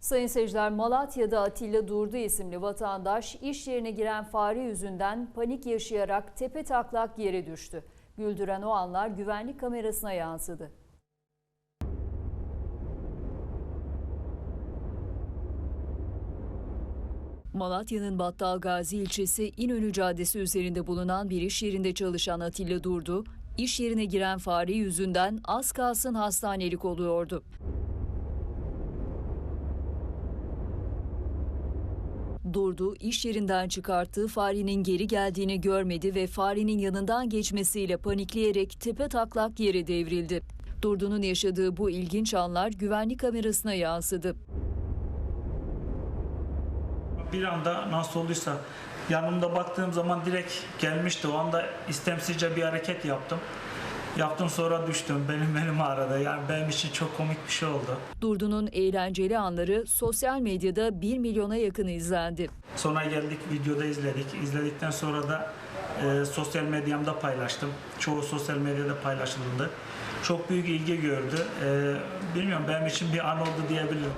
Sayın seyirciler Malatya'da Atilla Durdu isimli vatandaş iş yerine giren fare yüzünden panik yaşayarak tepe taklak yere düştü. Güldüren o anlar güvenlik kamerasına yansıdı. Malatya'nın Battal Gazi ilçesi İnönü Caddesi üzerinde bulunan bir iş yerinde çalışan Atilla Durdu, iş yerine giren fare yüzünden az kalsın hastanelik oluyordu. Durdu, iş yerinden çıkarttığı farenin geri geldiğini görmedi ve farenin yanından geçmesiyle panikleyerek tepe taklak yere devrildi. Durdu'nun yaşadığı bu ilginç anlar güvenlik kamerasına yansıdı. Bir anda nasıl olduysa yanımda baktığım zaman direkt gelmişti. O anda istemsizce bir hareket yaptım. Yaptım sonra düştüm. Benim benim ağrıdı. Yani benim için çok komik bir şey oldu. Durdu'nun eğlenceli anları sosyal medyada 1 milyona yakın izlendi. Sonra geldik videoda izledik. İzledikten sonra da e, sosyal medyamda paylaştım. Çoğu sosyal medyada paylaşıldı. Çok büyük ilgi gördü. E, bilmiyorum benim için bir an oldu diyebilirim.